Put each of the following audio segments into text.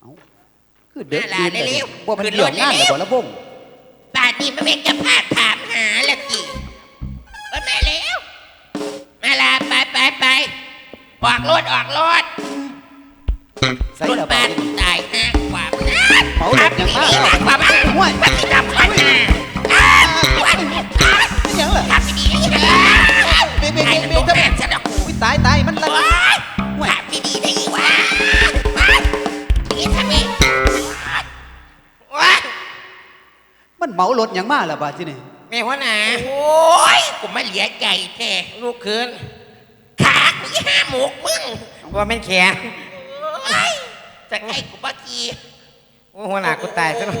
เอ้าคือเด็กน่าลาได้เร็วบ่มันขึ้นเกี่ยวรถงานเร็กับวบ่ละบงป่านนี้มันเป็นจะพาถามหาละกี่เออแม่เร็วมาลาไปไปไปออกรถออกรถใส่รถละบ้าบานดตายห้าความนะเผาหลบอย่างมากทำดีๆความบ้านห่วยปฏิกรรมพันนาอ้าวอ้าวไม่หยังล่ะทำดีๆนะเบเบไอ้เบลูกเบแม่ฉันอะกูอุ้ยตายตายมันละโอ๊ยทำดีๆได้ มันเหมารถอย่างมากล่ะบาดที่นี่แม่หัวหน้าโอ้ยกูไม่เหลียใจแท้ลูกคืนขากูยี่ห้าหมกมึงว่าแม่นแขนโอ้ยจะไงกูบ้ากีโอ้หัวหน้ากูตายซะแล้ว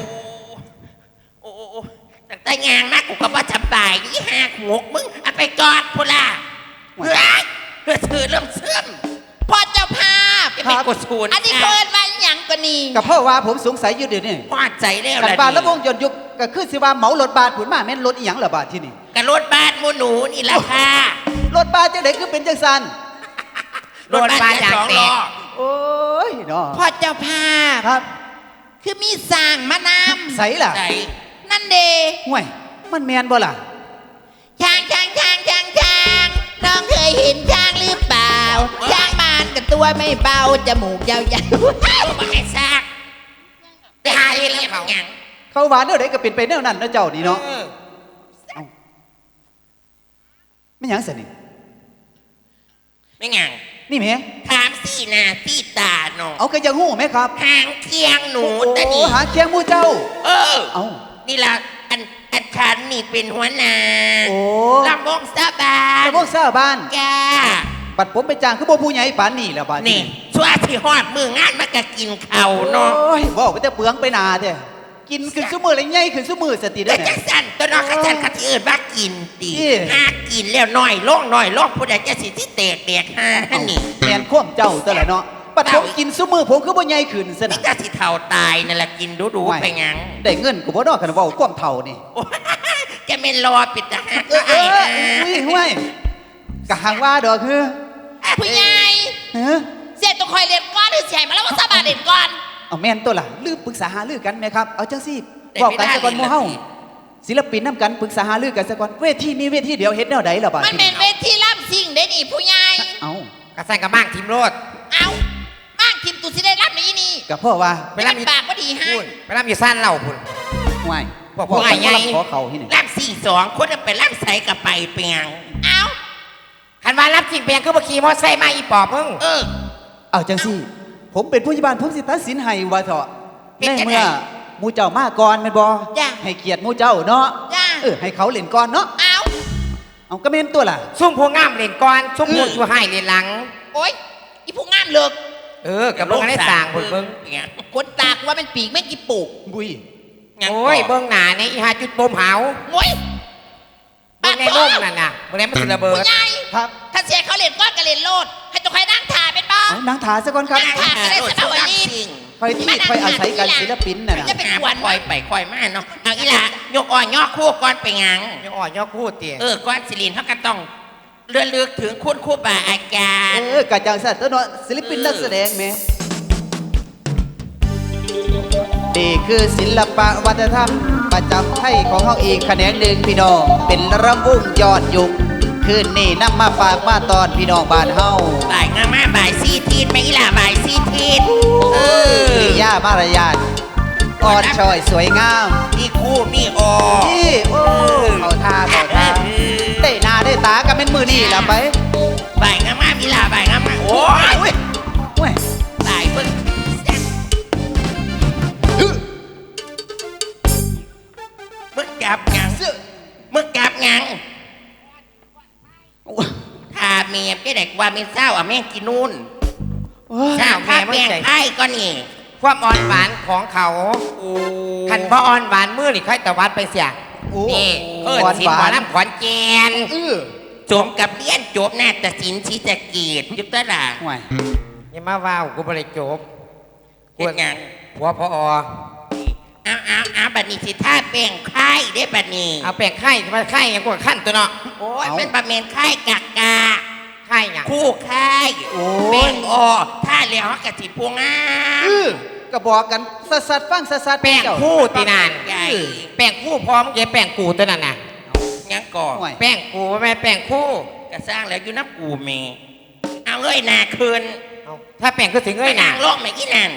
โอ้โหตั้งแต่งานมากกูก็ว่าจำบายยี่ห้าหมกมึงเอาไปกอดพูล่ะเฮ้ยเพื่อถือเริ่มเสื่อมพ่อเจ้าภาพจะไปกดศูนย์อันนี้เคินมาอหย่างกว่านี้กับพ่อว่าผมสงสัยอยู่เดี๋ยวนี้พอใจแล้วกันล่ะบาดละบงยนต์ยุก ก็คือสิว่าเหมารถบาดผุนมาแม่นรถอีหยังล่ะบาดที่นี่กับรถบ้านหมูหนูนี่ราคารถบาดจังได๋คือเป็นจังซั่นโดนปลาอย่างแตกโอ้ยเนาะพ่อเจ้าภาพ ครับคือมีสร้างมานำใส่ล่ะใจนั่นเดห่วยมันแม่นบ่ล่ะช้างช้างช้างช้างช้างน้องเคยเห็นช้างหรือเปล่าช้างมานกับตัวไม่เบาจมูกยาวเอามาให้ซากไปหาเรื่องเขาหยัง เขาว่าแนวใดก็เป็นไปแนวนั้นเนาะเจ้านี่เนาะเออไม่หยังสินี่ไม่หยังนี่แหมถามสีหน้าสีตาหนอเอาก็จะฮู้ไหมครับหางเคียงหนูโอ้ตะนี่ หาเคียงหมู่เจ้า เออ เอานี่ละอันอันฉันนี่เป็นหัวหน้าโอ้ ลำวงสาบานแต่พวกชาวบ้าน จ้าปัดผมไปจ้างคือบ่ผู้ใหญ่ปานนี่ล่ะบาดนี่ช่วยที่หอดมืองานมันก็กินเขาวเนาะโอ้ยบ่ไปแต่เปลืองไปหนาเด้ กินขึ้นซุมื้อเลยใหญ่ขึ้นซุมื้อสติแต่เด้อจัเนี่ยงสันตัวน้องขัจันขัดที่อื่นว่ากินตีเอ๊ะหากินแล้วน้อยลงน้อยลงผู้ใดจะสิที่เตกเตกห้าฮันนี่ แม่นข่วมเจ้าตัวละเนาะปัดผมกินซุมื้อผมคือบ่ใหญ่ขึ้นซะนี่นะจะสิเท่าตายนั่นแหละกินดูดูๆไปหยังได้เงินกูบ่ดอกคันเว้าความเฒ่านี่ โอ้ยจะเป็นรอปิดตาหักเออเอไอ้ออุ้ยห่วยกะหังว่าดอกคือๆผู้ใหญ่เฮ้อเสียตัวคอยเรียนก้อนหรือเสียมาแล้วว่าสาบานเรียนก้อน เอาแม่นตัวล่ะลืมปรึกษาหารือกันไหมครับ เอาจังซี่บอกกันซะก่อนหมู่เฮาศิลปินนํกันปรึกษาหารือกันซะก่อนเวทีมีเวทีเดียวเฮ็ดแนวใดล่ะบาดมันเป็นเวทีล่ำสิ่งได้นี่ผู้ใหญ่เอ้ากระสันกับบ้างทีมโรดเอาบ้างทีมตุสิได้รับในอีนี่ก็เพราะว่าไปรับมันปากก็ดีให้พูดไปรับอยู่สั้นเหล่าพุ่นห่วยบอกว่าไงไงขอเขาที่นี่ร่างสี่สองคนนั้นไปร่างใสกับไปเปียงเอาคันว่ารับจริงเพียงคือบ่ขี่มอไซค์มาอีปอบมึงเออเอาจังซี่ ผมเป็นผู้ใหญ่บ้านผมสิตัดสินให้ว่าเถาะเป็นในจังไงเมื่อหมู่เจ้ามาก่อนแม่นบ่จ้ะ ให้เกียรติหมู่เจ้าเนาะจ้าเออให้เขาเล่นก่อนเนาะเอาเอาก็แม่นตัวล่ะ ซุ่มพวงงามเล่นก่อนซุ่มพวงอยู่ให้เล่นหลัง โอ๊ยอีผู้งามเลิกเออกับเบิ่งอันได้ต่างพุ่นเบิ่งเปียงคนตากว่ามันปีกไม่กี่ปลูกบุยยังโอ้ยเบิ่งหน้าในอีหาจุดโปมหาวโอ๊ยเบิ่งในร่มนั่นน่ะเบิ่งในมันสิระเบิดผู้ใหญ่ครับ ถ้าเสียเขาเรียนก้อนก็เรียนโลด ให้ตัวใครนั่งถ่าย เป็นบ้าเอานางถาซะก่อนครับนางถาก็ได้สบายดีคอยที่คอยอาศัยกันศิลปินน่ะนะจะเป็นหาขวัญคอยไปคอยมาเนาะเอาอีหละยกอ่อนยอกคู่ก่อนไปหยังยังอ่อนยอกพูดเตี๋ยเออก้อนสิรินเขาก็ต้องเลื่อนลึกถึงคุณครูบาอาจารเอย์อกะจังสัตว์ตัวเนาะศิลปินนักแสดงแหม่นี่คือศิลปะวัฒนธรรมประจำไทยของเฮาอีกแขนงหนึ่งพี่น้องเป็นรำวงยอดยุค คืนนี้นำมาฝากมาตอนพี่น้องบ้านเฮาบ่ายงามาบ่ายซีทีนไปอีหละบ่ายซีทีนเออกิริยามารยาทอ่อนช้อยสวยงามมีคู่มีออนี่โอ้เขาท่าเขาท่าได้หน้าได้ตากันเป็นมือนี่ล่ะไปบ่ายงามามีหละบ่ายงามาโอ้ยโอ้ยโอ้ยบ่ายเบิ่งแซ่บมึกจับหยังมึกจับหยังถ้า เมียก็เด็กว่าไม่เศร้าอะแม่งกินนู่นโอ้ยเศร้าถ้าแป้งไอ้ก็นี่ความอ่อนหวานของเขาโอ้คันบ่อ่อนหวานมือนี่ค่อยตะวัดไปเสียโอ้นี่เอิ้นหวานสินหวาหวานนน้ำขอนแกนเออจมกับเลี้ยนจบหน้าตศิลป์ชีจะเกียรติยุตละห่วยอย่ามาว่าวกูบ่ได้จบเฮ็ดหยังผัวพอเอาเอาเอาบัดนี้สิท่าแป้งไข่ได้บัดนี้เอาแป้งไข่มาไข่ยังกว่าขั้นตัวเนาะโอ้ยเป็นบะเมนไข่กากกา ไข่หยังคู่ไข่โอ้แป้ยงออถ้าแล้วกะสิพวงงามเออก็บอกกันสัสสัสๆฟังสัสสัสๆแป้งเจ้า คู่ตีนานใหญ่ แป้งคู่พร้อมเย็บแป้งกูตัวนั้นน่ะ ยังก่อนห่วย แป้งกูไม่แม่นแป้งคู่ก็สร้างแล้วอยู่นับกูเมเอาเงยหน้าคืนเอาถ้าแป้งก็สิเงยหน้าโลกไม่กี่นั่น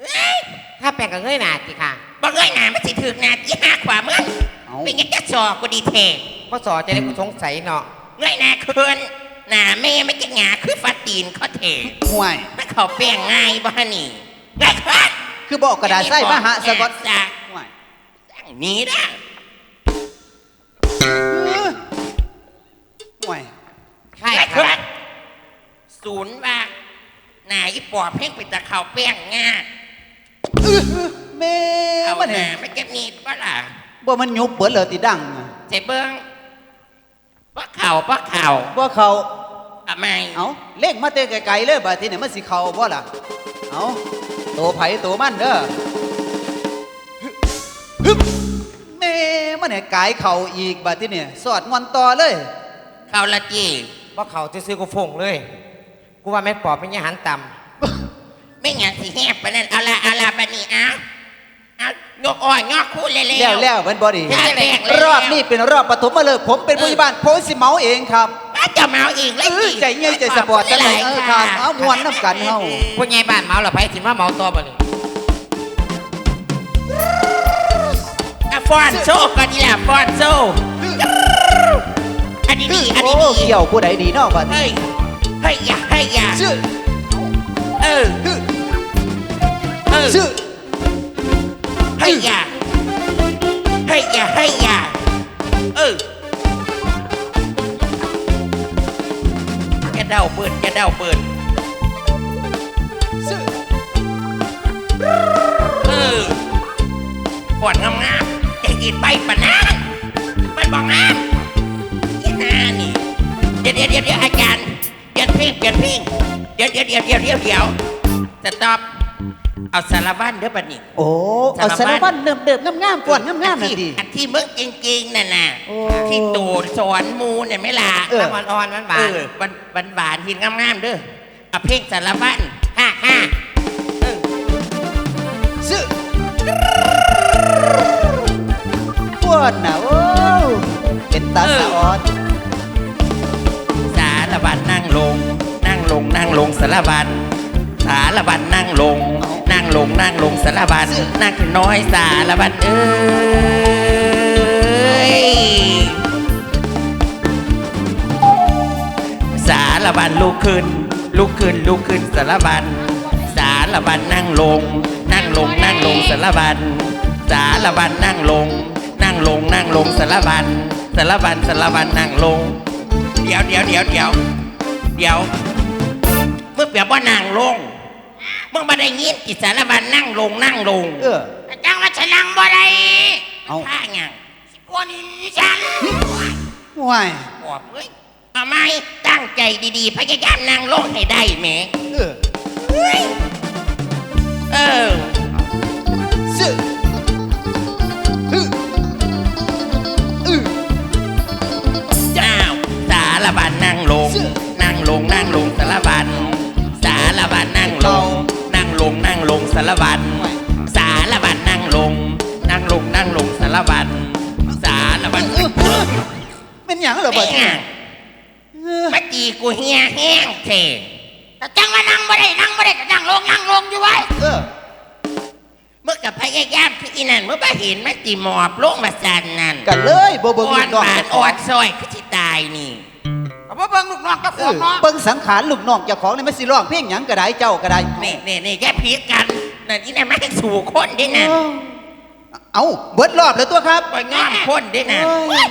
เฮ้ยถ้าแป้งก็เงยหน้าสิค่ะบ่เงยหน้ามันสิถึกหน้าที่หักขวามึงเอาเป็นยังจะสอกกูดีเทพ่อสอจะได้กูสงสัยเนาะเงยหน้าคืน หน้าแม่ไม่จะหงาคือฟัดตีนเขาเทห่วยมันเขาแป้งง่ายบ่ฮะนี่ง่ายครับคือบอกกระดาษใส่มาหาสะกดจ้ะห่วยสั่งหนี้นะห่วยใช่ง่ายคครัรับบศูนย์ว่าหน้าอีปอบเพ่งเป็นตะเขาแป้งง่าแม่เอามันหเนี่น้ายไม่จะมีบ่ล่ะบ่มันยุบเบิดเลยติดังอะ เจ็บเบิ้ง บ่เข่าบ่เข่าบ่เขาทำไมเอาเล่งมาเตะไกลๆเลยบัดทีนี้มันสิเข้าบ่ล่ะเอาตัวไผตัวมันเด้อฮึบแม่มันเนี่ยกายเข่าอีกบัดทีนี้สอดงอนต่อเลยเข่าละจีว่าเขาจะซื้อกูฟงเลย กูว่าแม่นปอบเป็นยาหันต่ไม่งั้นสิแหบปานนั้นเอาละเอาละบัดนี้เอา เอายกอ้อยงอกคู่เลยแล้วแล้วมันบ่ดีแล้แล้รอบนี้เป็นรอบปฐมฤกษ์ผมเป็นผู้ใหญ่บ้านผมสิเมาเองครับป้าจะเมาอีกเลยเออใจเย็นใจสปอร์ตจังเลยเออครับเอาม่วนนำกันเฮาำผู้ใหญ่บ้านเมาหรอไปสิว่าเมาตัวบ่นี่อะฟอนโซ่ก่อนนี่แหละฟอนโซ่อันนี้ดีอันโอ้นี้ดีเกี่ยวผู้ใดดีเนาะบัดนี้เฮ้ยเฮ้ยอย่าเฮ้ยอย่าชื่อเออชื่อเออชื่อเฮ้ยยาเฮ้ยยาเฮ้ยยาเออแกเดาเปิดแกเดาเปิดเออปวดงามๆจะกินไปปะนะมันบอกงามอีนานี่เดี๋ยวเดี๋ยวเดี๋ยวอาจารย์เปลี่ยนเพลงเปลี่ยนเพลงเดี๋ยวเดี๋ยวเดี๋ยวเดี๋ยวเดี๋ยวสต็อป เอาสารบัญเด้อบัดนี้ โอ้เอาสารพัดเดิมๆงามๆก่อนงามๆนั่นที่ดีอันที่มึงจริงๆน่ะน่ะโอ้ที่ตูดสอนหมูเนี่ยไม่ล่ะเออน้ำอ่อนๆมันหวาเอนอวันวันหวานหินงามๆเด้อเอาเพลงสารบัญฮ่าฮ่าเออชื่อปวดน่ะโอ้เป็นตาสะออนสารบัญนั่งลง นั่งลงนั่งลงสารบัญสารบัญนั่งลงนั่ง ลงนั่งลงสารบัญนั่งน้อยสารบัญเอ้ยสารบันลุกขึ้น ลุกขึ้นลุกขึ้นสารบันสารบันนั่งลง นั่งลงนั่งลงสารบันสารบันนั่งลง นั่งลงนั่งลงสารบันสารบันสารบันนั่งลง เดี๋ยวเดี๋ยวเดี๋ยวเดี๋ยวเดี๋ยวมึงเปียบว่านั่งลง มึงมาได้ยินกิสารบันนั่งลงนั่งลงเออจังว่าฉันนั่งบ่ได้เอาข้าหยังคนฉันห่วยบอกเฮ้ยทำไมตั้งใจดีๆพยายามนั่งลงให้ได้แหมเออเออชื่ออื้ออื้ออ้าวสารบันนั่งลง นั่งลงสารบันสารบันนั่งลง นั่งลงนั่งลงสารบันสารบันเออเออเป็นหยังเหรอบัดนี้แม่งเออมาตีกูเฮียแห้งเทแต่จังว่านั่งบ่ได้นั่งบ่ได้ก็นั่งลงนั่งลงอยู่ไว้เออเมื่อกับพยายามที่อีนั่นเมื่อไปเห็นมาตีหมอบลงมาสันนั่นกันเลยบ่เบิ่งอ่อลูนกน้องบาดเจ้าขอ่อองนซอยคือสิตายนี่ ก็บ่เบิ่งลูกน้องกับเอพวอกเนาะเบิ่งสังขารลูกน้องเจ้าของนี่มันสิร้องเพลงหยังก็ได้เจ้าก็ได้ นี่นี่นี่แค่พีกัน นั่นอีนั่นไม่ให้สู่คนด้วยนะเออเอาเบิดรอบแล้วตัวครับไปง้อมคนด้วยนะโอ้ยเฮ้ย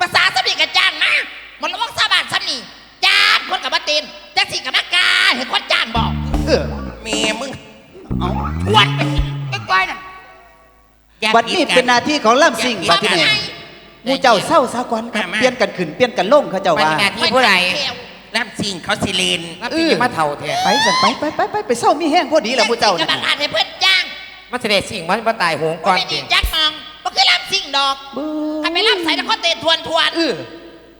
ภาษาสมิกับจ้างนะมันระวังสาบานสำนีจ้างคนกับมาตีนจังสิกับมากาเห็นคนจ้างบอกเออเมียมึงเอาทวนไปไอ้ก้อยนั่นอย่าบัดนี้ผิกัเป็นหน้าที่ของล่ำสิ่งบัดที่นี่หมูเจ้าเศร้าซะก่อนครับมามาเปลี่ยนกันขึ้นเปลี่ยนกันลงเขาเจ้าเป็นว่าหน้าที่ผู้ใด รับสิ่งเขาสิเลนรับที่มาเท่าแท้ไปสั่นไปไปไปไปไปเศร้ามีแห้งพอดีแล้วหมูเจ้าจังสิกับน่ะมากาให้เพื่อนจ้างมาเสด็จสิ่งมันมาตายโหงบ่ก่อนไม่จดีริงจักมองบ่คือลำสิ่งดอกเบิ่งให้ไปลำใส่นครเตนทวนทวนเออ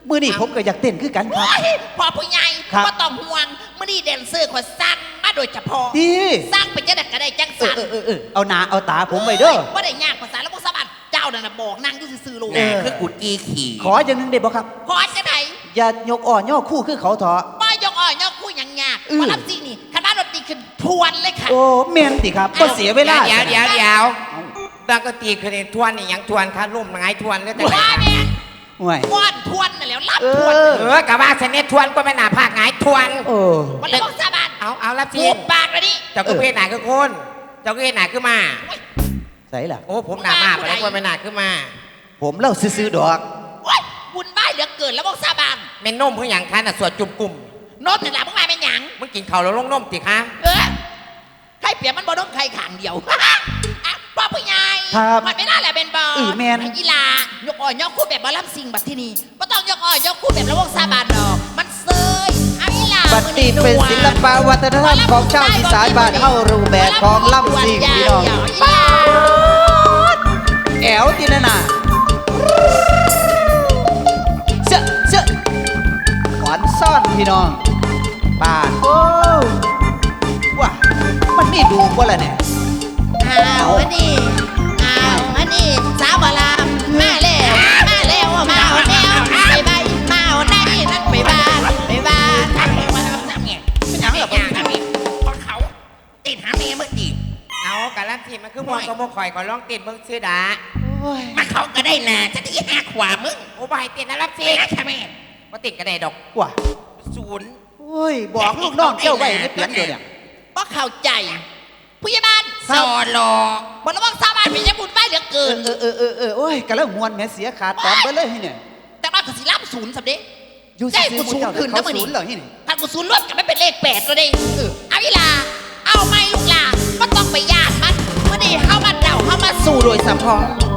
มือนี่ผมก็อยากเต้นคือกันครับโอ้ยพอผู้ใหญ่ครับบ่ต้องห่วงมื้อนี้แดนเซอร์ขอยสั่งมาโดยเฉพาะดีสร้างเป็นจังได๋ก็ได้จังเอสั่อเอาหนาเอาตาผมไปเด้อว่าได้ยากภาษาแล้วพวกสาบานเจ้านั่นน่ะบอกนั่งอยู่ซื่อๆลูกหนาคือกูจี้ขี่ขออย่างหนึงได้บ่ครับ ขอจะไหน อย่ายกอ่อนย่อคู่คือเขาเถอะป้ายกอ่อยยกคู่อย่างยากอื้อมารับสินี่คณะดนตรีขึ้นทวนเลยค่ะ โอ้เมนติครับก็เสียเวลาเดี๋ยวเดี๋ยวเดี๋ยวปกติคือในทวนนี่หยังทวนค่ะร่มไงทวนก็จะว่าเนี่ยห่วยทวนทวนน่ะแล้วรับเอทวนอ เออกะว่าเสน็จทวนก็ไม่น่าภาคไงทวน โอ้วันแล้วพวกสาบานเอาเอารับปูสิดปากเลยนี่เจ้าก็เพศหนาคือคนเจ้าก็เพศหนาคือมา ใส่ล่ะ โอ้ผมหนามาไปแล้วคนไม่หนาคือมา ผมเล่าซื้อๆดอก โอ้ยบุญบ้ายเหลือเกินแล้วพวกสาบานเมนนมเพื่ออย่างคันอะสวดจุ่มกลุ่มโน้ตแต่ละพวกมาเป็นหยังมึงกินข้าวแล้วลงนมติคะเออใครเปรียบมันบ่ต้องใครขางเดียวอะพ่อผู้ใหญ่ครับมันไม่น่าแหละเป็นบอลเออแม่น ไกีฬายกอ่อนยกคู่แบบบอลลัมซิงบัดที่นี่ก็ต้องยกอ่อนยกคู่แบบระวงซาบานดอกมันเซยเอากีฬาบัดนี้เป็นศิลปะวัฒนธรรมของชาวอีสานบ้านเฮารูปแบบของล่ำซิ่งพี่น้องป้าแอวตินานา ซ่อนพี่น้องปาดโอ้ว้ามันมีดูบ่ล่ะเนี่ยเอาอันนี้เอาอันนี้สาวบอลามมาแล้วมาแล้วมาเอาแนวไปใบมาเอาในนั่นไปบ้านไปบ้านมาทำไงเป็นอย่างแบบนี้นะพี่เพราะเขาติดหาเมียเมื่อกี้เอากะลันทีมันคือมองกระโมข่อยก่อนลองติดมึงซื้อดามาเขาก็ได้นาจะที่หักขวามึงโอ้บายติดนะรับสิใช่ไหม ว่าติดก็ได้ดอกว้าศูนย์โอ้ย บอกลูกน้องเจ้าไว้ในเปียงเดียวเนี่ยก็เข้าใจผู้ใหญ่บ้านซอรอบนระวังสาบานเป็นยังบุญบ้านเหลือเอเกินอเออเออเออเออโอ้ยกะแล้วมวนแม่เสียขาดตอนไปเลยให้เนี่ย แต่ว่าก็สิล่ำศูนย์สำเร็จอยู่ได้ซื่อกูๆหมู่เจ้าศูนย์ขึ้นนะเขามื้อนี้ศูนย์เหรอที่นี่ถ้ากูศูนย์รวมกันไม่เป็นเลขแปดเลยดิเอาอีหลา เอาไม่ลูกหลาก็ต้องไปญาติมันเมื่อนี้เข้ามาเดาเข้ามาสู่โดยสัมพอง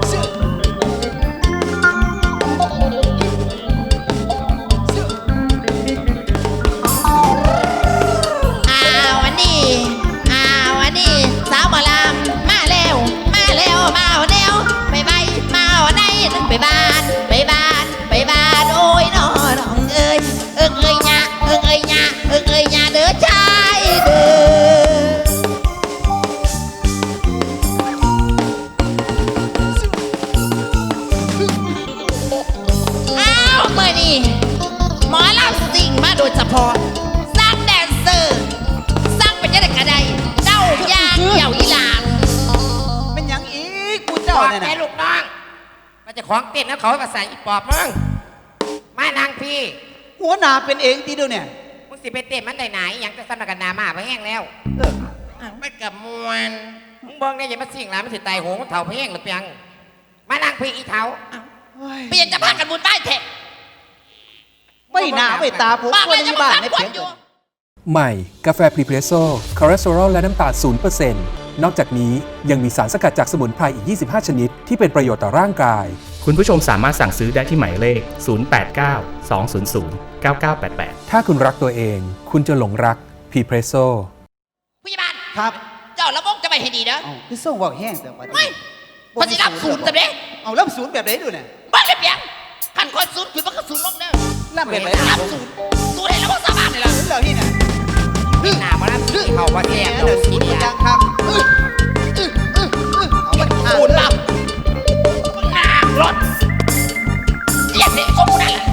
ติดนะเขาภาษาอีปอบมึงมานางพี่หัวหน้าเป็นเองทีเดียวเนี่ยมึงสิไปเต้นมันได้ไหนยังจะสำนักกันนามาไปแห้งแล้วเออไม่กับมวนมึงเบิ่งได้ยังมาสิ่งหลายมันสิตายโหงเถ่าเพลงหรือเปล่ามานั่งพี่อีเถ่าโอ้ยเปลี่ยนจะพากันบุญบ้านเถอะไม่หนาไม่ตาผมบ้านคนเลยจะที่มาบ้านฟังในคเปีนยงอเดียยู่วใหม่ กาแฟพรีเพรสโซ่คอเลสเตอรอลและน้ำตาล0%น อกจากนี้ยังมีสารสกัดจากสมุนไพรอีก 25 ชนิด ที่เป็นประโยชน์ต่อร่างกาย คุณผู้ชมสามารถสั่งซื้อได้ที่หมายเลข 089 200 9988 ถ้าคุณรักตัวเอง คุณจะหลงรักพรีเพรสโซ่ผู้ใหญ่บ้านครับเจ้าระวงจะไปให้ดีนะเอ้าคือส่งบอกแห้งแต่ว่าไม่คนสิรับศูนย์แต่เด้เอาล่ำศูนย์แบบไหนดูเนี่ยบ้านเลยเปียงขันคนศูนย์ขึ้นมันก็ศูนย์ลงเด้อล่ำแบบไหนรับศูนย์ศูนย์ให้ระวังสาบานเลยล่ะศูนย์เหรอที่เนี่ยพี่หนามาแล้วพี่เขาว่าแย่แหมโดเดี๋ยวนศูทีนย์เดีมันยยังครับอื้ออื้ออื้ออื้อ เอามันศูนย์รับนางรถเรียกเด็กสมบูรณ์นั่นแหละ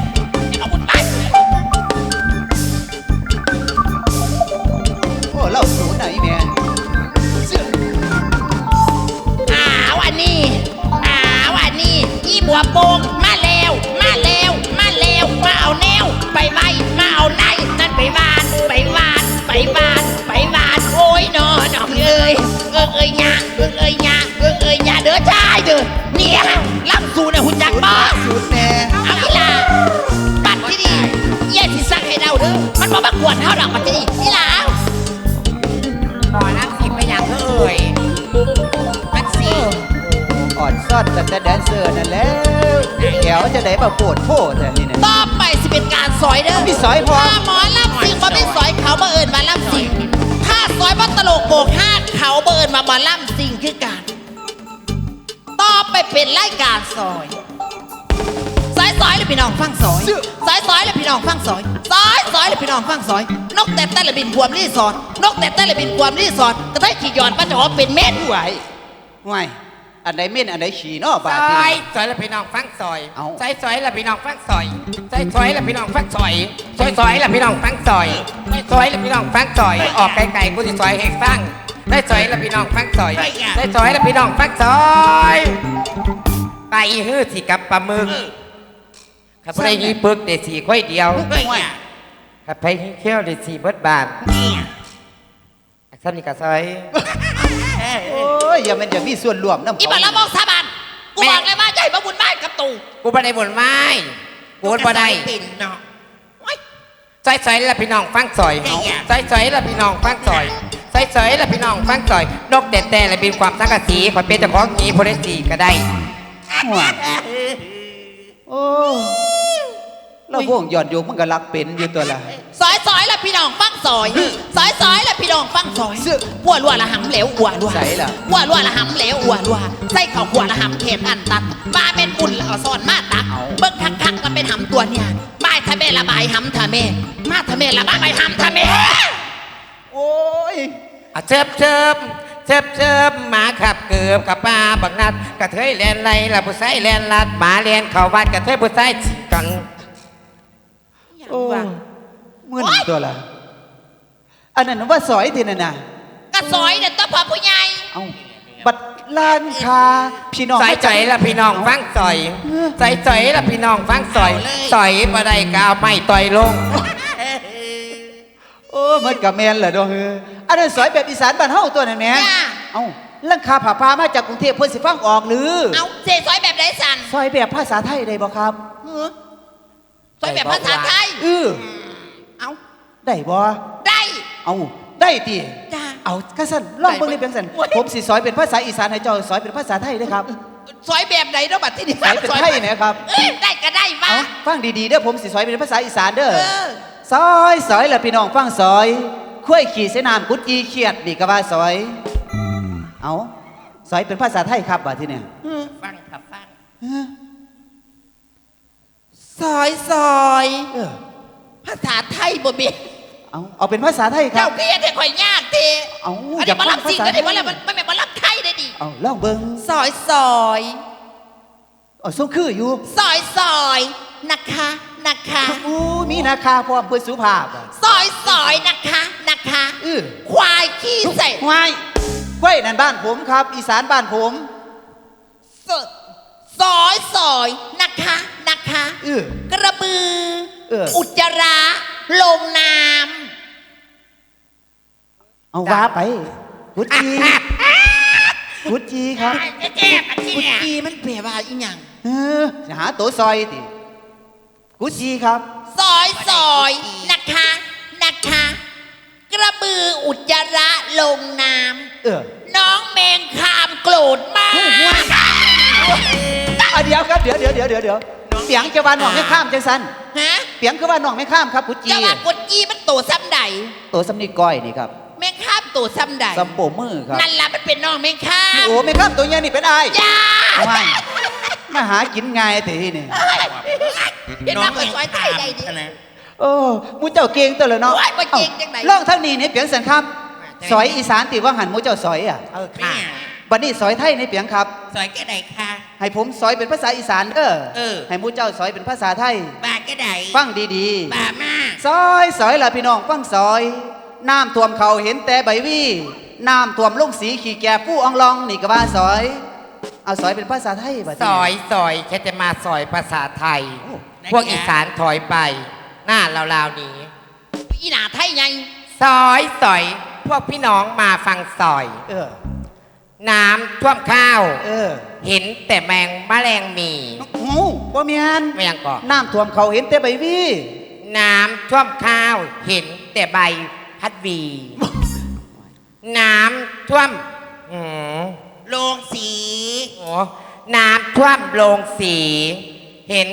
ที่เอาบุญบ้านโอ้เล่าศูนย์ไหนแม่เสื้ออ้าวันนี้อ้าวันนี้อีบัวโป่ง อิงเอ้ยยะเอิงเอ้ยยะเอิงเอ้ยยะเด้อชายเด้อเนี่ยลำสูเนี่ยหุ่นจักบ่ศูนย์แน่เอาอีหลาบัตรที่นี่เย่สิสั่งให้เราเด้อมันบ่มากวนเฮาดอกบัตรที่นี่อีหลาหมอนั่งสิไปอย่างเอ่ยมันสิอ่อนซ่อนแต่แต่แดนเซอร์นั่นแหล้วแกวจะได้มาโปวดโพดแต่นี่เนี่ยต่อไปสิเป็นการสอยเด้อมีสอยพอถ้าหมอลำสิงบ่ไม่สอยเขาบ่เอิ้นว่าลำสิง ถ้าสอยบ่ตลกโบกห้าเขาบ่เอิ้นว่าหมอลำสิงคือกันต่อไปเป็นรายการสอยสอยซอยเลยพี่น้องฟังซอยซอยซอยเลยพี่น้องฟังซอยซอยซอยเลยพี่น้องฟังซอย นกแต่แต่ละบินความรีสอร์ทนกแต่แต่ละบินความรีสอร์ทกระไทขี่ย้อนป้าจะหอเป็นเม็ดไหวไหว อันไหนเม่นอันไหนฉี่เนาะบาดซทีอยนี้ซอยแล้วพี่น้องฟังซอยเอ้าซอยซอยแล้วพี่น้องฟังซอยซอยซอยแล้วพี่น้องฟังซอยซอยซอยแล้วพี่น้องฟังซอยซอยซอยแล้วพี่น้องฟังซอย ออกไกลๆกูจะซอยให้ฟังได้ซอยแล้วพี่น้องฟังซอยได้ซอยแล้วพี่น้องฟังซอยไปฮื้อสิกับปลาหมึกข้าพเจ้านี้ปึกเด็ดสีค่อยเดียวข้าพเจ้าเขี้ยวเด็ดสีเบิดบาทอักษรนี่กับซอยโอ้ ยอย่ามันจะมีส่วนร่วมน้ำอีบัตรละบอกสาบานกูบอกเลยว่าใหญ่มาบุญบ้านกับตูกูบ่ได้บ่นไม้กูบ่ได้ปิ่นเนาะซอยซอยแล้วพี่น้องฟังซอยซอยซอยแล้วพี่น้องฟังซอยซอยซอยแล้วพี่น้องฟังซอย นกแต่แต่และบินความสังกะสีขอยเป็นเจ้าของหนีโพลิสีก็ได้หัวโอ้ เราพวกหย่อนโยกมันก็รักเป็นอยู่ตัวละซอยซอยแล้วพี่น้องฟังซอยซอยซอยแล้วพี่น้องฟังซอยซึ่งวัวรัวละหำเหลววัวรัวใส่ล่ะวัวรัวละหำเหลววัวรัวใส่ข้าวขัวละหำเขตอันตัดมาเป็นบุญแล้วเอาซ่อนมาตักเบิ่งคักคักๆแล้วเป็นหำตัวเนี่ยบายทะเมละบายหำทะเมมาทะเมละบายหำทะเมโอ้ยอะเชิบเชิบเชิบเชิบหมาขับเกือบกับปลาบักนัดกระเทยแลนไรละผู้ใส่แลนลัดหมาแลนเข้าวัดกระเทยผู้ใส่กัน โอ้ยมึนตัวละอันนั้นว่าสอยทีนั่นน่ะ กระซอยเนี่ยต้องพอผู้ใหญ่เอาบัดล้านคาพี่น้องใส่ใจละพี่น้องฟังซอยใส่ใจละพี่น้องฟังซอยซอยบ่ได้ก็เอาไม้ต่อยลง โอ้มันกับแมนเหรอดอกเฮ้ยอันนั้นสอยแบบอีสานบ้านเฮาตัวนั้นแหม่จ้าเอ้าลังคาผ่าพามาจากกรุงเทพเพื่อสิฟังออกหรือ เอาเจซอยแบบไรสันซอยแบบภาษาไทยได้บ่ครับ เออ ซอยแบบภาษาไทยเออเอาได้บ่ได้ เอาได้ติจ้าเอากระสันลองเบิ่งนี่เป็นสันโอ้ยผมสิซอยเป็นภาษาอีสานให้เจ้าซอยเป็นภาษาไทยเด้อครับซอยแบบไหนเนาะบัดที่นี่ซอยเป็นไทยไหมครับเอ้ยได้ก็ได้วะเอาฟังดีๆเด้อผมสิซอยเป็นภาษาอีสานเด้อเออซอยซอยล่ะพี่น้องฟังซอยคุ้ยขี่เสนามกุดจีเขียดนี่ก็ว่าซอยเอาซอยเป็นภาษาไทยครับบัดที่เนี่ยฟังครับฟังเออ ซอยซอยเออ ภาษาไทยบ่เบียเอาเอาเป็นภาษาไทยครัเจ้าบ เกลียดให้ข่อยยากเทเอาอันอย่านี้มารับฟังสิ่งภาษาก็ได้ไทยว่าแล้วมันมันไม่มารับไทยได้ดิเอาลองเบิ่งซอยซอยเอาสู้คืออยู่ซอยซอยนะคะนะคะ อู้มีนาคาพร้อมเพื่อสุภาพอะซอยซอยนะคะนะคะ เออควายขี้ใส่ควายกล้วยนั่นบ้านผมครับ อีสานบ้านผมซซอยซอยนะคะนะ คะ เออ กระบือ เออ อุจจาระ ลงน้เอาว่าไปกุดจีกุดจีครับำแจ๊บกุจีมันแปลว่าอีหยังเออจะหาตัวซอยติกุดจีครับ ซอยซอยนะคะ นะคะ กระบืออุจจาระลงน้เออำน้องแมงคามโกรธมาก อะเดี๋ยวครับเดี๋ยวเดี๋ยวเดี๋ยวเดี๋ยวเดี๋ยว เปียงจะว่าน้องไม่ข้ามจังสันฮะเปียงคือว่าน้องไม่ข้ามครับกุดจีจะว่ากดจีมันโตซ้ำใดตัวสำนีก้อยนี่ครับแมงคามโตซ้ำใดสัมโปมือครับนั่นล่ะมันเป็นน้องแมงคามโอ้ไม่ข้ามตัวใหญ่นี่เป็นไอ้จ้าไม่มาหากินง่ายแต่ที่นี่เดี๋ยวน้องไปซอยไทยใดดิโอ้มูเจ้าเก่งตัวเลยเนาะโอ้ยบ่เก่งจังไหนเอ้าล่องทั้งนี้นี่เปียงสันครับซอยอีสานตีว่าหันมูเจ้าซอยอะเออค่ะ บัดนี้ซอยไทยในเปียงครับซอยแค่ไหนค่ะ ให้ผมซอยเป็นภาษาอีสานเด้อเออ ให้มูเจ้าซอยเป็นภาษาไทย บาแค่ไหนฟังดีบามาๆ ซอยซอยล่ะพี่น้องฟังซอย น้ำท่วมเขาเห็นแต่ใบวี่น้ำท่วมลุงสีขี่แก่ผู้อองลองนี่ก็ว่าซอย เอาซอยเป็นภาษาไทยบัดซนี้อยซอยแค่จะมาซอยภาษาไทย โอ้ พวกอีสานถอยไป หน้าลาวๆหนี้ อีหนาไทยไงซอยซอย พวกพี่น้องมาฟังซอย เออ น้ำท่วมข้าว เออเห็นแต่แมงแมลงหมีงูบ่เมียนไม่ยังก่อนน้ำท่วมเขาเห็นแต่ใบวี่น้ำท่วมข้าว เห็นแต่ใบพัดวี น้ำท่วมหืมโลงสีโอ้น้ำท่วมโรงสี เห็น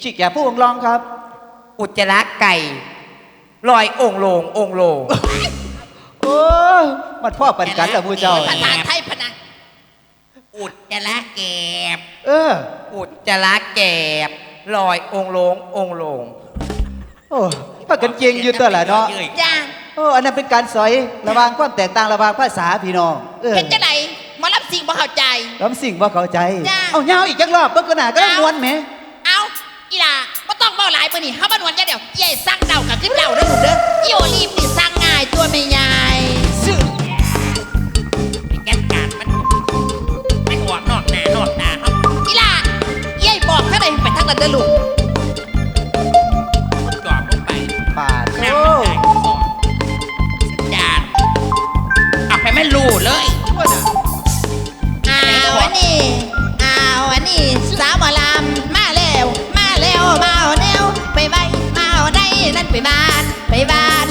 ขี่แก่ผู้อองลองครับ อุจจาระไก่ลอยองค์โลงองค์โลงโอ้ยมันพ่อปันกันเหรอมูเจ้าภาษาไทยพนัง อุจจาระแกบเออ อุจจาระแกบลอยองค์ลงองค์ลงโอ้ปากกันเจียงอยู่ตัวละเนาะจ้าโอ้อันนั้นเป็นการสอยระหว่างความแตกต่างระหว่างภาษาพี่น้องเออเป็นจะไหนหมารับสิ่งบ่เข้าใจลำสิ่งว่าเข้าใจจ้าเอาเงาอีกจักรอบเบิ่งก็น่าก็ได้มวนแหมเอาอีหล่าบ่ต้องเบ้าหลายมื้อนี่เฮาบ่นวลจะเดี๋ยวใหญ่สร้างเดากับขึ้นเดาเด้อลูกเด้ออีโอลีฟนี่สร้างง่ายตัวไม่ใหญ่ เด้อลูกจอบลงไปปาดน้ำโอ้มันไหลก่อนจานเอาไปไม่รู้เลยอ้าวอันนี้อ้าวอันนี้สาวหมอลำมาแล้ว มาแล้วมาเอาแนวไปไว้มาเอาได้นั่นไปบ้าน ไปบ้าน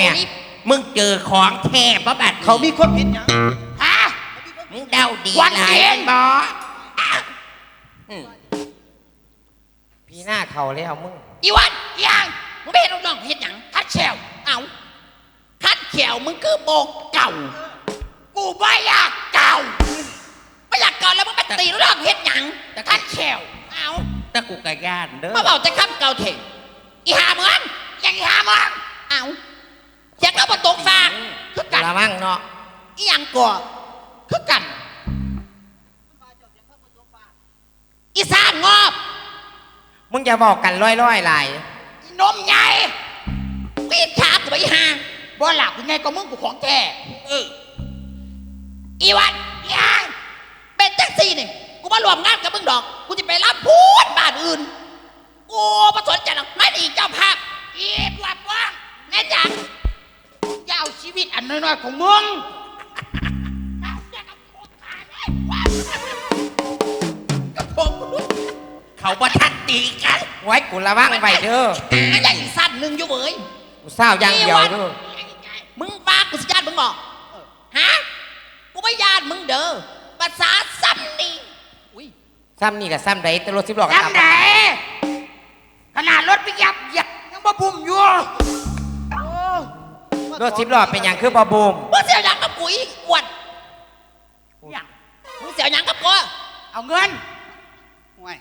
มันอยู่นี่มึงเจอของแท้บ่บัดเขามีความผิดหยังฮะมึงเดาดีวันหลายเย็นบ่พี่หน้าเขาแล้วมึง อีวันอีหยังมึงไม่เห็นลูกน้องเพจหยังคัดแฉวเอาคัดแฉวมึงคือโบกเก่า กูไม่อยากเก่าไม่อยากเก่าแล้วมึงไปตีลูกน้องเพจหยังแต่คัดแฉวเอาแต่กูกะย่านเด้อมาบอกจะข้ามเก่าเถอะอีหาเมืองยังอีหาเมืองเอา เสียงเราบนตกฟากคือกันละมั่งเนาะอีหยังก่อคือกัน อีสานงอบมึงจะบอกกันร้อยๆหลายอีนมใหญ่ปีนขากูไปอีห่าบ่หลับยังไงก็มึงกูของแท้เอออีวันอีหางเป็นแท็กซี่นี่กูมารวมงานกับมึงดอก กูจะไปรับพูดบ้านอื่นกูมาสนใจหรอกไม่ดีเจ้าภาพอีบวับว่างแน่จัง ยาวชีวิตอันน้อยๆของมึงเอาเสียกับกูตายเลยว้าวกับผมเขาบ่ทันตีกันไว้กูระวังไปเด้อไอ้ใหญ่สั้นหนึ่งอยู่เว้ยกูเศร้าอย่างเดียวเด้อมึงฟ้ากูสิญาติมึงบอกฮะกูไม่ญาติมึงเด้อภาษาซ้ำนี่อุ้ยซ้ำนี่กับซ้ำใดแตรถสิบล้อกับซ้ำไหนขนาดรถไปยับยับยังบ่ปุ่มอยู่ รถสิบล้อเป็นอย่างคือบอบูมมึงเสียหยังกับกูอีกอวดหยังมึงเสียหยังกับกูเอาเงินห่วย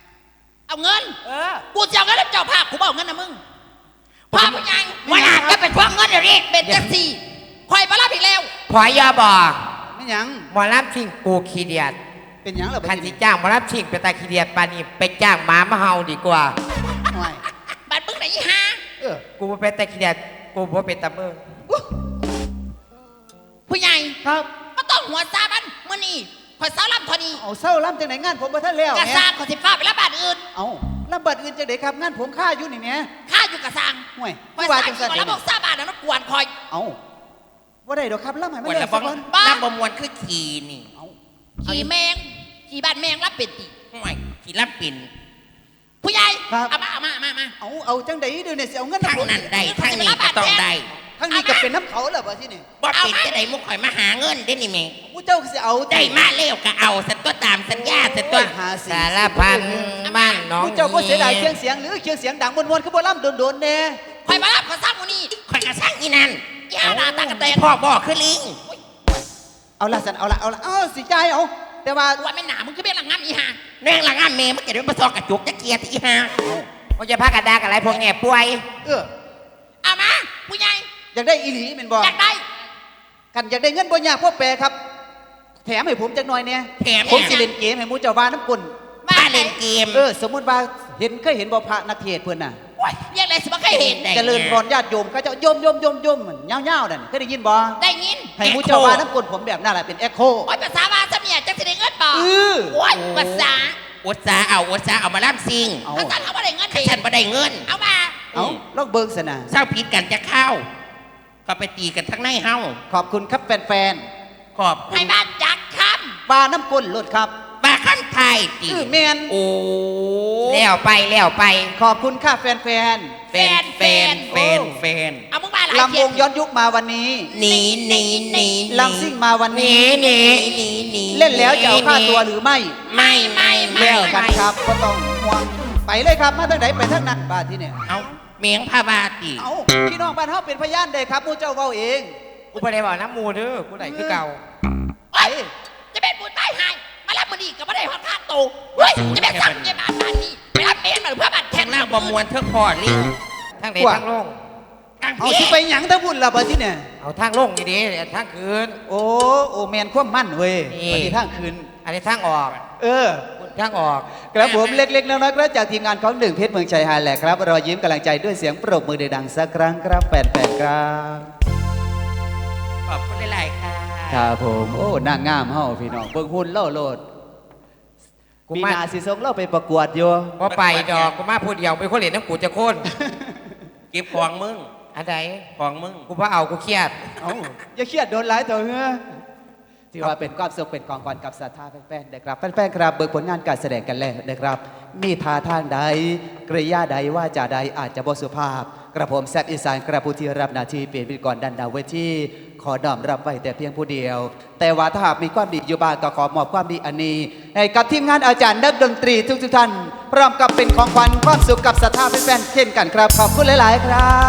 เอาเงิน เออ กูจะเอาเงินแล้วเจ้าภาพกูบเอกเงินนะมึงภาพเป็นยังวันอาจจะเป็นพวกเงินเดี๋ยวนี้เป็นจังสี่คอยมารับอีกแล้วพอยาบอกไม่หยังหมอลำชิงกูขี้เดียด เป็นหยังเหรอคันสิจ้างหมอลำชิงเป็นตาขี้เดียดปานนี้ไปจ้างหมามาเฮาดีกว่าห่วยบัดมึงไหนอีห่าเออกูบ่เป็นตาขี้เดียด กูบ่เป็นตาเมืองผู้ใหญ่ครับก็ต้องหัวซาบันมื่อนี้คอยสาวลำเทอนี้เอาเศร้าล้ำจังไหนงานผมบ่ทันแล้วกระแหซาม่งขอสิฟ้าไปรับบ้านอื่นเอาลำบัดอื่นจังไดครับงานผมค่าอยู่นี่แหม่ข้าอยู่กระซังห่วยคอยว่าสาจัยงก่ซั่นอนเด้แล้วบอกซาบานแล้วกวนคอยเอาบ่ได้ดอกครับล้ำให้มันวันแล้วละสับ้กองวันบ้าน้ำบ่มวนคือขี่นี่เอาขี่แมงขี่บ้านแมงรับเป็นตีห่วยขี่ลับปิ่น ผู้ใหญ่เอามาเอามาเอามามาเอาเอาจังไดเดี๋ยวนี้สิเอาเงินทางผมนั้นได้ทางนี้ก็ต้องได้ทั้งนี้ก็เป็นน้ำเขาเหรอบ่ที่นี่บ่เป็นจะได้มุกข่อยมาหาเงินได้นี่แม่ผู้เจ้าสิเอาได้มาเร็วก็เอาสัตตัวตามสัญญาสัตตัวหาสิสารพันบ้านน้องผู้เจ้าก็เสียดายเครื่องเสียงหรือเครื่องเสียงดังมวนๆคือบ่ล่ำโดนๆแน่ข่อยมารับข้าวซ้ำมูนี่ข่อยกระช่างอีนั่นย่าดาตากระเตนพ่อบ่คือลิงเอาละสันเอาละเอาละเอาสิใจายเอา แต่ว่าว่าไม่หนามึงคือเป็นหลังงามอีห่าแน่งหลังงามเมย์มันเกิดเป็นประสอกระจุกจะเกียร์ที่อีห่ามันจะพักกระดากับอะไรพวกแง่ป่วยเออเอามาผู้ใหญ่อยากได้อีหลีแม่นบ่อยากได้กันอยากได้เงินบ่ยากพ่อแปรครับ แถมให้ผมจักหน่อยเนี่ยแถมผมสิเล่นเกมให้หมูเจ้าว่าน้ำกุนมาเล่นเกมเออสมมุติว่าเห็นเคยเห็นบ่พระนักเทศน์เพิ่นน่ะโอ้ยเรียกอะไรสิบ่ เคยเห็นได้เจริญพรญาติโยมเขาจะโยมโยมโยมโยมมันยาวๆนั่นเคยได้ยินบ่ได้ยินให้หมูเจ้าว่าน้ำกุนผมแบบนั่นแหละเป็นเอ็กโคโอ้ยภาษาบาสเมียจังสิได้เงินบ่เออโอ้ยภาษาอุตสาเอาอุตสาเอามาล่ำซิงเอาภาษาเขาบ่ได้เงินฉันบ่ได้เงิน เอามาเอาลองเบิ่งซะนะเศร้าผิดกันจะเข้าก็ไปตีกันทั้งในเฮาขอบคุณครับแฟนๆขอบให้บ้านจักคๆว่านน้ำกุนลดครับ ขั้นไทยตีเออแมนโอ้แล้วไปแล้วไป ขอบคุณค่ะแฟนแฟนแฟนแฟนแฟนแฟนำเอามึงมาหลายๆลำวงย้อนยุคมาวันนี้หนีหนีหนีลำซิ่งมาวันนี้ หนีหนีหนีเล่นแล้วจะเอาค่าตัวหรือไม่ไม่ไม่ไม่แล้วกันครับก็ต้องห่วงไปเลยครับ มาทางไหนไปทางนั้นบ้านที่เนี่ยเอาเมียงพาบาตีเอาพี่น้องบ้านเฮาเป็นพยานได้ครับหมูเจ้าเว้าเองกูไปได้บอกน้ำมูเด้อกูไหนคือเก่าไปจะเป็นบุญใต้หาย มารับมือดีก็ไม่ได้ฮอดค่าโตวเฮ้ยจะเป็นสั่งจะมาบ้านนี้ไปรับเมนมาเพื่อบัตรแทแข่นงล่างบอมวนเท่าพอลิงทางไหนทางลงตั้งเอาพี่สิไปหยังถ้าบุญล่ะบ้านที่เนี่ยเอาทางลงดีๆทางคืน โอ้โอแมนความมั่นเว้ยนี่วันที่ทางคืน อันนี้ทางออกเออ ทางออก ครับผมเล็กๆน้อยๆครับจากทีมงานของหนึ่งเพชรเมืองชัยฮาแหละครับรอยยิ้มกำลังใจด้วยเสียงปรบมือดังๆสักครั้งครับแฟนๆครับ ขอบคุณหลายๆ ค่ะครับผม โอ้นางงามเฮาพี่น้องเบิ่งหุ่นเล่าโลดกูปีมาหนาสิส่งเราไปประกวดอยู่พอไปดอกกูมาพูดเดียวไปคนเหรียญน้ำกูจะโค่นเก็บของมึงอันไหนของมึงกูพอเอากูเครียด เอ้าอย่าเครียดโดนหลายตัวเฮ้อถือว่าเป็นความสุขเป็นกองขวัญกับศรัทธาแฟนๆนะครับแฟนๆครับเบิกผลงานการแสดงกันแล้วนะครับ มีท่าทางใดกริยาใดว่าจาใดอาจจะบ่สุภาพ กระผมแซบอีสานกระผู้ที่รับหน้าที่เป็นพิธีกรดันดาวเวที ขอดอมรับไว้แต่เพียงผู้เดียว แต่ว่าถ้าหากมีความดีอยู่บ้างก็ขอมอบความดีอันนี้ให้กับทีมงานอาจารย์นักดนตรีทุกๆท่าน พร้อมกับเป็นของขวัญความสุขกับศรัทธาแฟนๆเช่นกันครับ ขอบคุณหลาย ๆ ครับ